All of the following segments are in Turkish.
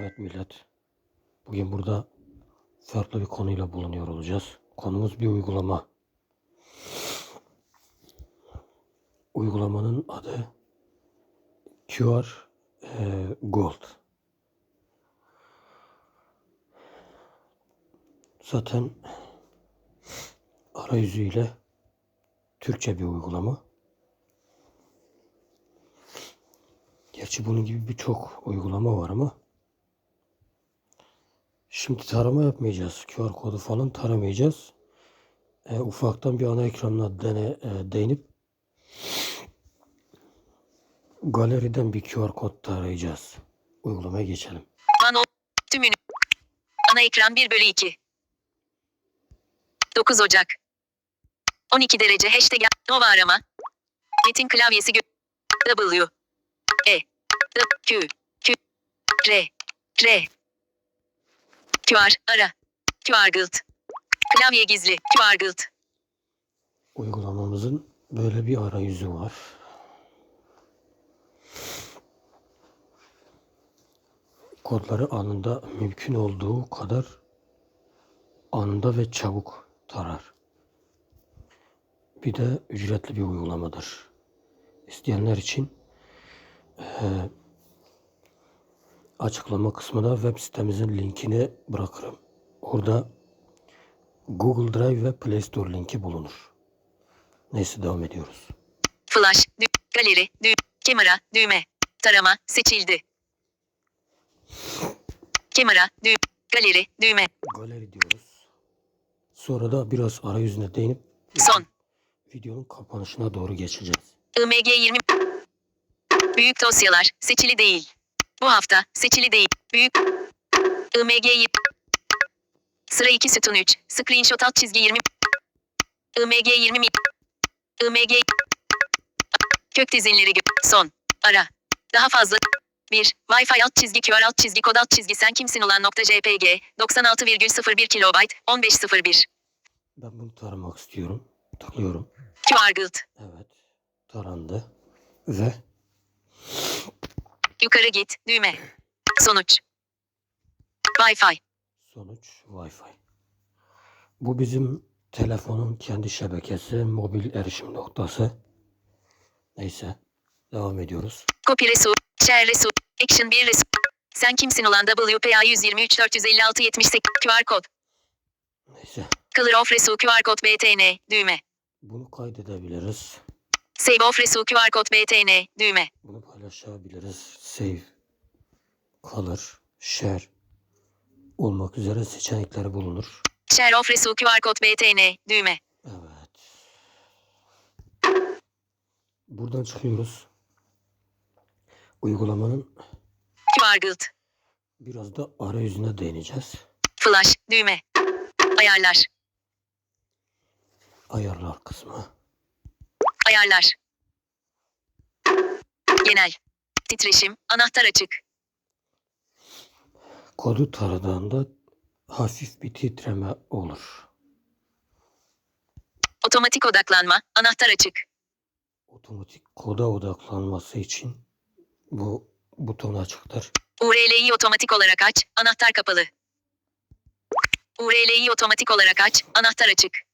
Evet millet. Bugün burada farklı bir konuyla bulunuyor olacağız. Konumuz bir uygulama. Uygulamanın adı QR e, Gold. Zaten arayüzüyle Türkçe bir uygulama. Gerçi bunun gibi birçok uygulama var ama şimdi tarama yapmayacağız. QR kodu falan taramayacağız. E, ufaktan bir ana ekranına dene, e, değinip galeriden bir QR kod tarayacağız. Uygulamaya geçelim. Pano tümünü. Ana ekran 1 bölü 2. 9 Ocak. 12 derece hashtag Nova arama. Metin klavyesi W. E. D. Q. Q. R. R. QR ara. QR Guild. Klavye gizli. QR Guild. Uygulamamızın böyle bir arayüzü var. Kodları anında mümkün olduğu kadar anında ve çabuk tarar. Bir de ücretli bir uygulamadır. İsteyenler için eee, açıklama kısmına web sitemizin linkini bırakırım. Orada Google Drive ve Play Store linki bulunur. Neyse devam ediyoruz. Flash. Dü galeri. Dü kamera. Düğme. Tarama. Seçildi. Kamera. Dü galeri. Düğme. Galeri diyoruz. Sonra da biraz arayüzüne değinip Son. videonun kapanışına doğru geçeceğiz. IMG 20 Büyük dosyalar seçili değil. Bu hafta seçili değil. Büyük IMG 20 Sıra 2 sütun 3. Screenshot alt çizgi 20 IMG 20 mi- IMG Kök dizinleri son. Ara. Daha fazla 1. Wi-Fi alt çizgi QR alt çizgi kod alt çizgi sen kimsin ulan nokta JPG 96,01 kilobayt 1501 Ben bunu taramak istiyorum. Tıklıyorum. QR Guild Evet. Tarandı. Ve Yukarı git düğme Sonuç Wi-Fi sonuç Wi-Fi. Bu bizim telefonun kendi şebekesi, mobil erişim noktası. Neyse. Devam ediyoruz. Copy resu, share resu, action 1 resu. Sen kimsin ulan WPA 123 456 78 QR kod. Neyse. Color of resu QR kod BTN düğme. Bunu kaydedebiliriz. Save of resu QR kod BTN düğme. Bunu paylaşabiliriz. Save, kalır, share olmak üzere seçenekleri bulunur. Share of resu QR kod BTN düğme. Evet. Buradan çıkıyoruz. Uygulamanın QR Guild. biraz da arayüzüne değineceğiz. Flash düğme. Ayarlar. Ayarlar kısmı. Ayarlar. Genel. Titreşim. Anahtar açık. Kodu taradığında hafif bir titreme olur. Otomatik odaklanma. Anahtar açık. Otomatik koda odaklanması için bu buton açıktır. URL'yi otomatik olarak aç. Anahtar kapalı. URL'yi otomatik olarak aç. Anahtar açık.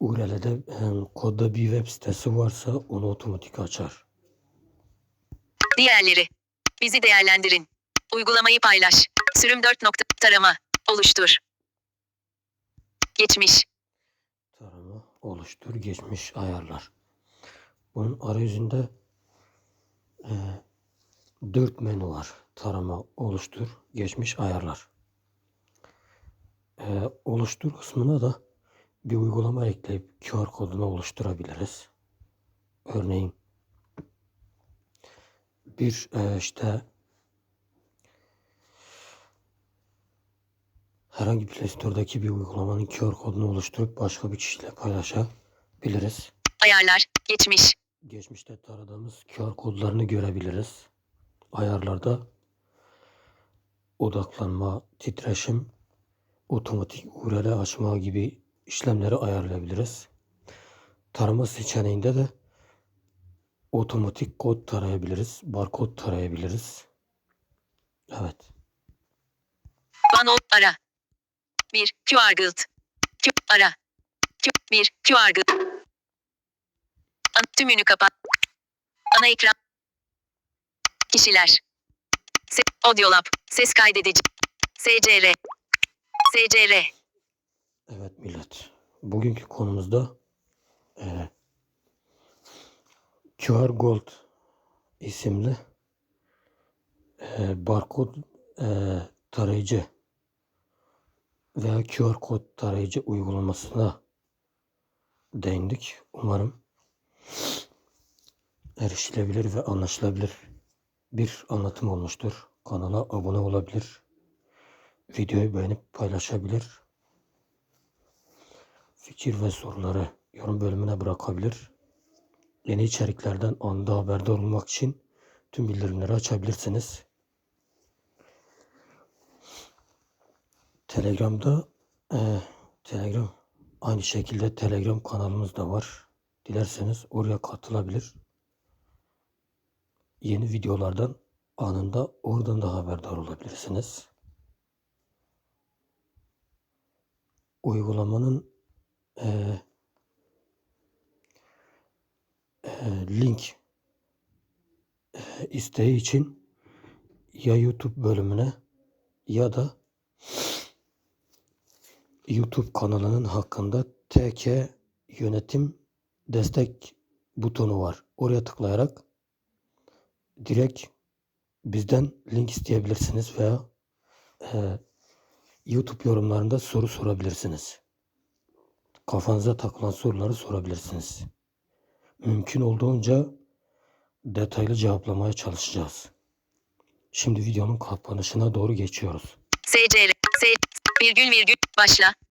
URL'de kodda bir web sitesi varsa onu otomatik açar. Diğerleri. Bizi değerlendirin. Uygulamayı paylaş. Sürüm 4 nokta. Tarama. Oluştur. Geçmiş. Tarama, oluştur, geçmiş, ayarlar. Bunun arayüzünde e, dört menü var. Tarama, oluştur, geçmiş, ayarlar. E, oluştur kısmına da bir uygulama ekleyip QR kodunu oluşturabiliriz. Örneğin bir e, işte herhangi bir Play Store'daki bir uygulamanın QR kodunu oluşturup başka bir kişiyle paylaşabiliriz. Ayarlar. Geçmiş. Geçmişte taradığımız QR kodlarını görebiliriz. Ayarlarda odaklanma, titreşim, otomatik URL açma gibi işlemleri ayarlayabiliriz. Tarama seçeneğinde de otomatik kod tarayabiliriz, barkod tarayabiliriz. Evet. Bano ara. 1 QR Guild. Q ara. Q 1 QR Guild. An tümünü kapat. Ana ekran. Kişiler. Se Audiolab. Ses kaydedici. SCR. SCR. Evet millet. Bugünkü konumuzda eee QR Gold isimli eee barkod eee, tarayıcı veya QR kod tarayıcı uygulamasına değindik. Umarım erişilebilir ve anlaşılabilir bir anlatım olmuştur. Kanala abone olabilir. Videoyu beğenip paylaşabilir fikir ve soruları yorum bölümüne bırakabilir. Yeni içeriklerden anında haberdar olmak için tüm bildirimleri açabilirsiniz. Telegram'da eee, Telegram aynı şekilde Telegram kanalımız da var. Dilerseniz oraya katılabilir. Yeni videolardan anında oradan da haberdar olabilirsiniz. Uygulamanın eee, eee, link eee, isteği için ya YouTube bölümüne ya da YouTube kanalının hakkında TK yönetim destek butonu var. Oraya tıklayarak direkt bizden link isteyebilirsiniz veya eee, YouTube yorumlarında soru sorabilirsiniz. Kafanıza takılan soruları sorabilirsiniz. Mümkün olduğunca detaylı cevaplamaya çalışacağız. Şimdi videonun kapanışına doğru geçiyoruz. SCR. S virgül virgül başla.